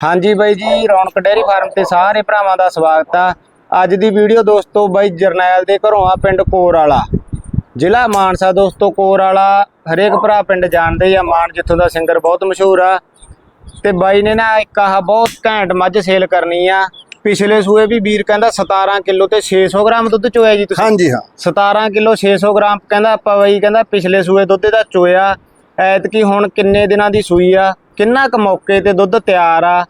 ਹਾਂਜੀ ਬਾਈ ਜੀ ਰੌਣਕ ਡੇਅਰੀ ਫਾਰਮ ਤੇ ਸਾਰੇ ਭਰਾਵਾਂ ਦਾ ਸਵਾਗਤ ਆ। ਅੱਜ ਦੀ ਵੀਡੀਓ ਦੋਸਤੋ ਬਾਈ ਜਰਨੈਲ ਦੇ ਘਰੋਂ ਆ ਪਿੰਡ ਕੋਰ ਵਾਲਾ ਜ਼ਿਲ੍ਹਾ ਮਾਨਸਾ ਦੋਸਤੋ ਕੋਰ ਵਾਲਾ ਹਰੇਕ ਭਰਾ ਪਿੰਡ ਜਾਣਦੇ ਆ ਮਾਨ ਜਿੱਥੋਂ ਦਾ ਸਿੰਗਰ ਬਹੁਤ ਮਸ਼ਹੂਰ ਆ। ਤੇ ਬਾਈ ਨੇ ਨਾ ਇੱਕ ਆਹ ਬਹੁਤ ਘੈਂਟ ਮੱਝ ਸੇਲ ਕਰਨੀ ਆ। ਪਿਛਲੇ ਸੂਏ ਵੀ ਵੀਰ ਕਹਿੰਦਾ 17 ਕਿਲੋ ਤੇ 600 ਗ੍ਰਾਮ ਦੁੱਧ ਚੋਇਆ ਜੀ ਤੁਸੀਂ। ਹਾਂਜੀ ਹਾਂ। 17 ਕਿਲੋ 600 ਗ੍ਰਾਮ ਕਹਿੰਦਾ ਆਪਾਂ ਬਾਈ ਕਹਿੰਦਾ ਪਿਛਲੇ ਸੂਏ ਦੁੱਧ ਦਾ ਚੋਇਆ। ਐਤਕੀ ਹੁਣ ਕਿੰਨੇ ਦਿਨਾਂ ਦੀ ਸੂਈ ਆ, ਕਿੰਨਾ ਕੁ ਮੌਕੇ ਤੇ ਦੁੱਧ ਤਿਆਰ ਆ,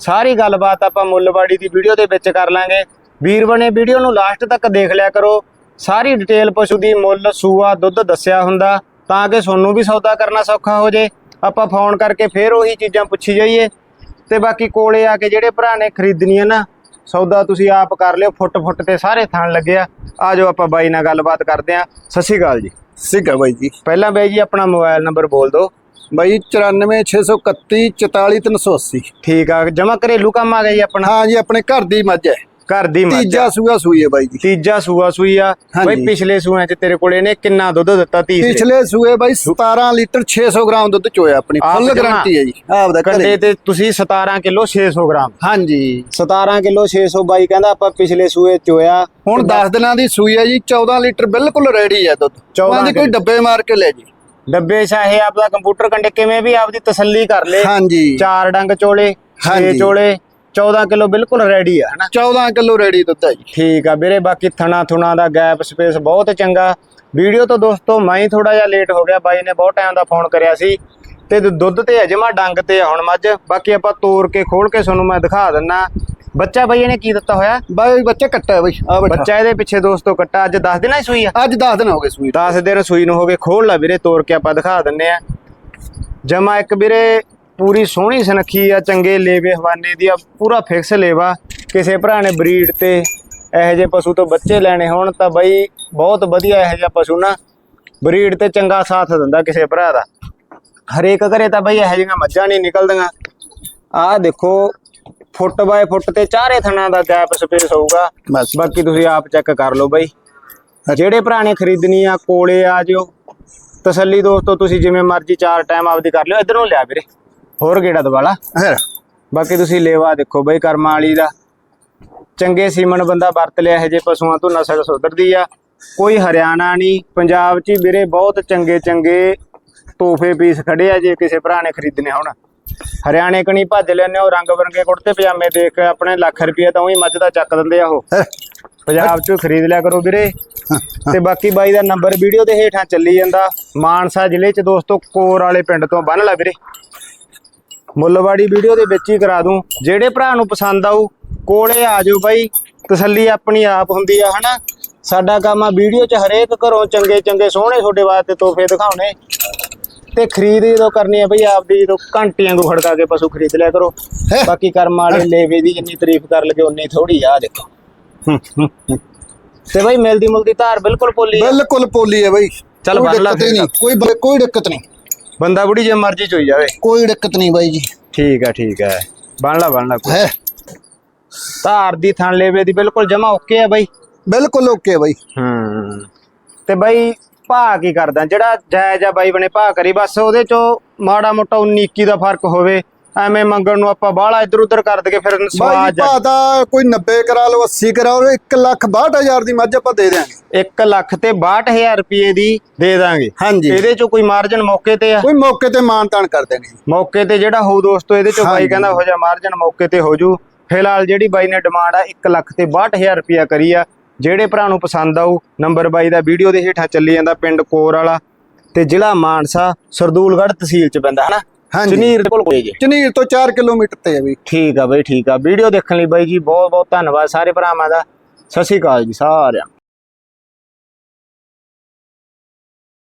ਸਾਰੀ ਗੱਲਬਾਤ ਆਪਾਂ ਮੁੱਲਵਾੜੀ ਦੀ ਵੀਡੀਓ ਦੇ ਵਿੱਚ ਕਰ ਲਾਂਗੇ। ਵੀਰ ਬਣੇ, ਵੀਡੀਓ ਨੂੰ ਲਾਸਟ ਤੱਕ ਦੇਖ ਲਿਆ ਕਰੋ। ਸਾਰੀ ਡਿਟੇਲ ਪਸ਼ੂ ਦੀ ਮੁੱਲ, ਸੂਆ, ਦੁੱਧ ਦੱਸਿਆ ਹੁੰਦਾ, ਤਾਂ ਕਿ ਤੁਹਾਨੂੰ ਵੀ ਸੌਦਾ ਕਰਨਾ ਸੌਖਾ ਹੋ ਜੇ। ਆਪਾਂ ਫੋਨ ਕਰਕੇ ਫੇਰ ਉਹੀ ਚੀਜ਼ਾਂ ਪੁੱਛੀ ਜਾਈਏ। ਤੇ ਬਾਕੀ ਕੋਲੇ ਆ ਕੇ ਜਿਹੜੇ ਭਰਾ ਨੇ ਖਰੀਦਣੀਆਂ ਨਾ, ਸੌਦਾ ਤੁਸੀਂ ਆਪ ਕਰ ਲਿਓ ਫੁੱਟ ਫੁੱਟ ਤੇ ਸਾਰੇ ਥਾਣ ਲੱਗਿਆ ਆ। ਜਾਓ ਆਪਾਂ ਬਾਈ ਨਾਲ ਗੱਲਬਾਤ ਕਰਦੇ ਆਂ। ਸਤਿ ਸ਼੍ਰੀ ਅਕਾਲ ਜੀ ਸਿੱਕਾ ਬਾਈ ਜੀ। ਪਹਿਲਾਂ ਬਾਈ ਜੀ ਆਪਣਾ ਮੋਬਾਈਲ ਨੰਬਰ ਬੋਲ ਦਿਓ। ਬਾਈ 94631 44380 ਠੀਕ ਆ ਜਮਾ ਘਰੇਲੂ ਕੰਮ ਆ ਗਿਆ ਜੀ ਆਪਣਾ। ਹਾਂ ਜੀ ਆਪਣੇ ਘਰ ਦੀ ਮੱਝ ਹੈ। ਘਰ ਦੀ ਮੱਝ ਤੀਜਾ ਸੂਆ ਸੂਈ ਹੈ ਬਾਈ ਜੀ। ਤੀਜਾ ਸੂਆ ਸੂਈ ਆ। ਬਾਈ ਪਿਛਲੇ ਸੂਆਂ ਚ ਤੇਰੇ ਕੋਲੇ ਨੇ ਕਿੰਨਾ ਦੁੱਧ ਦਿੱਤਾ ਤੀਸਰੇ ਪਿਛਲੇ ਸੂਏ ਬਾਈ 17 ਲੀਟਰ 600 ਗ੍ਰਾਮ ਦੁੱਧ ਚੋਇਆ ਆਪਣੀ ਆਪ ਫੁੱਲ। ਗਾਰੰਟੀ ਹੈ ਜੀ। ਆਪ ਦਾ ਕੰਡੇ ਤੇ ਤੁਸੀਂ 17 ਕਿਲੋ 600 ਗ੍ਰਾਮ। ਹਾਂਜੀ। 17 ਕਿਲੋ 600 ਬਾਈ ਕਹਿੰਦਾ ਆਪਾਂ ਪਿਛਲੇ ਸੂਏ ਚੋਇਆ। ਹੁਣ 10 ਦਿਨਾਂ ਦੀ ਸੂਈ ਹੈ ਜੀ 14 ਲੀਟਰ ਬਿਲਕੁਲ ਰੈਡੀ ਹੈ ਦੁੱਧ। 14 ਉਹਨਾਂ ਦੀ ਕੋਈ ਡੱਬੇ ਮਾਰ ਕੇ ਲੈ ਜੀ। ਡੱਬੇ ਚਾਹੇ ਆਪਦਾ ਕੰਪਿਊਟਰ ਕੰਡੇ ਕਿਵੇਂ ਵੀ ਆਪਦੀ ਤਸੱਲੀ ਕਰ ਲੇ। ਹਾਂਜੀ। ਚਾਰ ਡੰਗ ਚੋਲੇ 6 ਹਾਂਜੀ। ਚੋਲੇ 14 ਕਿਲੋ ਬਿਲਕੁਲ ਰੈਡੀ ਆ ਹਨਾ? 14 ਕਿਲੋ ਰੈਡੀ ਦੁੱਧ ਹੈ ਜੀ। ਠੀਕ ਆ ਵੀਰੇ ਬਾਕੀ ਥਣਾ ਥੁਣਾ ਦਾ ਗੈਪ ਸਪੇਸ ਬਹੁਤ ਚੰਗਾ। ਵੀਡੀਓ ਤੋਂ ਦੋਸਤੋ ਮੈਂ ਥੋੜਾ ਜਿਹਾ ਲੇਟ ਹੋ ਗਿਆ ਬਾਈ ਨੇ ਬਹੁਤ ਟਾਈਮ ਦਾ ਫੋਨ ਕਰਿਆ ਸੀ। ਤੇ ਦੁੱਧ ਤੇ ਅਜਮਾ ਡੰਗ ਤੇ ਆ ਹੁਣ ਮੱਝ। ਬਾਕੀ ਆਪਾਂ ਤੋੜ ਕੇ ਖੋਲ ਕੇ ਤੁਹਾਨੂੰ ਮੈਂ ਦਿਖਾ ਦਿੰਨਾ। ਬੱਚਾ ਬਾਈ ਇਹਨੇ ਕੀ ਦਿੱਤਾ ਹੋਇਆ? ਬਾਈ ਬੱਚਾ ਕੱਟਾ ਹੈ ਬਾਈ। ਆ ਬੱਚਾ। ਇਹਦੇ ਪਿੱਛੇ ਦੋਸਤੋ ਕੱਟਾ। ਅੱਜ 10 ਦਿਨਾਂ ਹੀ ਸੂਈ ਆ? ਅੱਜ 10 ਦਿਨ ਹੋ ਗਏ ਸੂਈ 10 ਦਿਨ ਸੂਈ ਨੂੰ ਹੋ ਗਏ। ਖੋਲ ਲਾ ਵੀਰੇ ਤੋੜ ਕੇ ਆਪਾਂ ਦਿਖਾ ਦਿੰਨੇ ਆ। ਜਮਾ ਇੱਕ ਵੀਰੇ ਪੂਰੀ ਸੋਹਣੀ ਸੁਨੱਖੀ ਆ ਚੰਗੇ ਲੇਵੇ ਹਵਾਨੇ ਦੀ ਆ ਪੂਰਾ ਫਿਕਸ ਲੇਵਾ। ਕਿਸੇ ਭਰਾ ਨੇ ਬਰੀਡ ਤੇ ਇਹੋ ਜਿਹੇ ਪਸ਼ੂ ਤੋਂ ਬੱਚੇ ਲੈਣੇ ਹੋਣ ਤਾਂ ਬਈ ਬਹੁਤ ਵਧੀਆ ਇਹੋ ਜਿਹਾ ਪਸ਼ੂ ਨਾ ਬਰੀਡ ਤੇ ਚੰਗਾ ਸਾਥ ਦਿੰਦਾ ਕਿਸੇ ਭਰਾ ਦਾ। ਹਰੇਕ ਘਰੇ ਤਾਂ ਬਈ ਇਹੋ ਜਿਹੀਆਂ ਮੱਝਾਂ ਨਹੀਂ ਨਿਕਲਦੀਆਂ। ਆਹ ਦੇਖੋ ਫੁੱਟ ਬਾਏ ਫੁੱਟ ਤੇ ਚਾਰੇ ਥਣਾ ਦਾ ਗੈਪ ਸਪੇਸ ਹੋਊਗਾ। ਬਾਕੀ ਤੁਸੀਂ ਆਪ ਚੈੱਕ ਕਰ ਲਓ ਬਾਈ। ਜਿਹੜੇ ਭਰਾ ਨੇ ਖਰੀਦਣੀ ਆ ਕੋਲੇ ਆ ਜਿਓ। ਤਸੱਲੀ ਦੋਸਤੋ ਤੁਸੀਂ ਜਿਵੇਂ ਮਰਜ਼ੀ ਚਾਰ ਟਾਈਮ ਆਪਦੀ ਕਰ ਲਿਓ ਇਧਰੋਂ ਲਿਆ ਵੀਰੇ। ਹੋਰ ਗੇੜਾ ਦਵਾਲਾ ਹੈ ਬਾਕੀ ਤੁਸੀਂ ਲੇਵਾ ਦੇਖੋ ਬਈ ਕਰਮਾਂ ਵਾਲੀ ਦਾ। ਚੰਗੇ ਸੀਮਨ ਬੰਦਾ ਵਰਤ ਲਿਆ ਇਹ ਜੇ ਪਸ਼ੂਆਂ ਤੋਂ ਨਸਲ ਸੁਧਰਦੀ ਆ। ਕੋਈ ਹਰਿਆਣਾ ਨਹੀਂ ਪੰਜਾਬ 'ਚ ਵੀਰੇ ਬਹੁਤ ਚੰਗੇ ਚੰਗੇ ਤੋਹਫੇ ਪੀਸ ਖੜੇ ਆ ਜੇ ਕਿਸੇ ਭਰਾ ਨੇ ਖਰੀਦਣੇ ਹੋਣ। ਹਰਿਆਣੇ ਕਣੀ ਭੱਜ ਲੈਣੇ ਉਹ ਰੰਗ ਬਰੰਗੇ ਕੁੜਤੇ ਪਜਾਮੇ ਦੇਖ ਕੇ ਆਪਣੇ ਲੱਖ ਰੁਪਏ ਤਾਂ ਉਹੀ ਮੱਝ ਦਾ ਚੱਕ ਦਿੰਦੇ ਆ ਉਹ। ਪੰਜਾਬ ਚੋਂ ਖਰੀਦ ਲਿਆ ਕਰੋ ਵੀਰੇ। ਤੇ ਬਾਕੀ ਬਾਈ ਦਾ ਨੰਬਰ ਵੀਡੀਓ ਦੇ ਹੇਠਾਂ ਚੱਲੀ ਜਾਂਦਾ। ਮਾਨਸਾ ਜ਼ਿਲ੍ਹੇ ਚ ਦੋਸਤੋ ਕੋਰ ਵਾਲੇ ਪਿੰਡ ਤੋਂ ਬੰਨ ਲਾ ਵੀਰੇ। ਮੁੱਲਵਾੜੀ ਵੀਡੀਓ ਦੇ ਵਿੱਚ ਹੀ ਕਰਾ ਦੂੰ। ਜਿਹੜੇ ਭਰਾ ਨੂੰ ਪਸੰਦ ਆਊ ਕੋਲੇ ਆ ਜਾਓ ਬਾਈ। ਤਸੱਲੀ ਆਪਣੀ ਆਪ ਹੁੰਦੀ ਆ ਹਨਾ? ਸਾਡਾ ਕੰਮ ਆ ਵੀਡੀਓ 'ਚ ਹਰੇਕ ਘਰੋਂ ਚੰਗੇ ਚੰਗੇ ਸੋਹਣੇ ਤੁਹਾਡੇ ਵਾਸਤੇ ਤੋਹਫੇ ਦਿਖਾਉਣੇ। ਤੇ ਖਰੀਦ ਜਦੋਂ ਕਰਨੀ ਆ ਬਈ ਆਪਦੀ ਜਦੋਂ ਘੰਟੀਆਂ ਨੂੰ ਖੜਕਾ ਕੇ ਪਸ਼ੂ ਖਰੀਦ ਲਿਆ ਕਰੋ? ਬਾਕੀ ਕਰਮ ਵਾਲੇ ਲੇਵੇ ਦੀ ਜਿੰਨੀ ਤਾਰੀਫ ਕਰ ਲਗੇ ਉਨੀ ਥੋੜੀ ਆ ਦੇਖੋ। ਤੇ ਬਈ ਮਿਲਦੀ ਮੁਲਦੀ ਧਾਰ ਬਿਲਕੁਲ ਪੋਲੀ। ਬਿਲਕੁਲ ਪੋਲੀ ਹੈ ਬਾਈ। ਚੱਲ ਲਾ ਨਹੀਂ ਕੋਈ ਕੋਈ ਦਿੱਕਤ ਨਹੀਂ। ਬੰਦਾ ਬੁੜੀ ਜੇ ਮਰਜ਼ੀ ਚੋਈ ਜਾਵੇ। ਕੋਈ ਦਿੱਕਤ ਨਹੀਂ ਬਾਈ ਜੀ। ਠੀਕ ਆ ਠੀਕ ਆ ਬਣ ਲਾ ਬਣ ਲਾ ਕੋਈ। ਹੈ? ਧਾਰ ਦੀ ਥਣ ਲੇਵੇ ਦੀ ਬਿਲਕੁਲ ਜਮਾ ਓਕੇ ਆ ਬਈ। ਬਿਲਕੁਲ ਓਕੇ ਬਾਈ। ਹੂੰ। ਤੇ ਬਈ ਭਾ ਕੀ ਕਰਦਾ? ਜਿਹੜਾ ਜਾਇਜ਼ ਆ ਬਾਈ ਬਣੇ ਭਾ ਕਰੀ। ਬਸ ਉਹਦੇ ਚੋਂ ਮਾੜਾ ਮੋਟਾ 19 21 ਦਾ ਫ਼ਰਕ ਹੋਵੇ। ਐਵੇਂ ਮੰਗਣ ਨੂੰ ਆਪਾਂ ਬਾਹਲਾ ਇੱਧਰ ਉੱਧਰ ਕਰ ਦਈਏ ਫਿਰ ਬਾਈ ਸਵਾਦ ਜੀ ਭਾਅ ਦਾ ਕੋਈ 90 ਕਰਾ ਲਓ 80 ਕਰਾ ਲਓ 1 ਲੱਖ 62000 ਦੀ ਮੱਝ ਆਪਾਂ ਦੇ ਦਿਆਂਗੇ। 1 ਲੱਖ ਤੇ 62000 ਰੁਪਏ ਦੀ ਦੇ ਦਾਂਗੇ। ਹਾਂਜੀ। ਇਹਦੇ ਚੋਂ ਕੋਈ ਮਾਰਜਨ ਮੌਕੇ ਤੇ ਆ? ਕੋਈ ਮੌਕੇ ਤੇ ਮਾਨਤਾਨ ਕਰ ਦੇਣਗੇ ਮੌਕੇ ਤੇ ਜਿਹੜਾ ਹੋਊ ਦੋਸਤੋ ਇਹਦੇ ਚੋਂ ਬਾਈ ਹਾਂਜੀ। ਕਹਿੰਦਾ ਹੋ ਜਾ ਮਾਰਜਨ ਮੌਕੇ ਤੇ ਹੋ ਜੂ। ਫਿਲਹਾਲ ਜਿਹੜੀ ਬਾਈ ਨੇ ਡਿਮਾਂਡ ਆ 1 ਲੱਖ ਤੇ 62000 ਰੁਪਿਆ ਕਰੀ ਆ। ਜਿਹੜੇ ਭਰਾ ਨੂੰ ਪਸੰਦ ਆਊ ਨੰਬਰ ਬਾਈ ਦਾ ਵੀਡੀਓ ਦੇ ਹੇਠਾਂ ਚੱਲੀ ਜਾਂਦਾ ਪਿੰਡ ਕੋਰ ਵਾਲਾ। ਤੇ ਜ਼ਿਲ੍ਹਾ ਮਾਨਸਾ ਸਰਦੂਲਗੜ੍ਹ ਤਹਿਸੀਲ ਚ ਪੈਂਦਾ ਹਨਾ? ਹਾਂਜੀ। ਚਨੀਰ ਕੋਲ ਕੋਈ ਜੇ? ਚਨੀਰ ਤੋਂ 4 ਕਿਲੋਮੀਟਰ ਤੇ ਹੈ ਬਈ ਠੀਕ ਆ ਬਈ ਠੀਕ ਆ। ਵੀਡੀਓ ਦੇਖਣ ਲਈ ਬਾਈ ਜੀ ਬਹੁਤ ਬਹੁਤ ਧੰਨਵਾਦ ਸਾਰੇ ਭਰਾਵਾਂ ਦਾ। ਸਤਿ ਸ਼੍ਰੀ ਅਕਾਲ ਜੀ ਸਾਰਿਆਂ ਨੂੰ।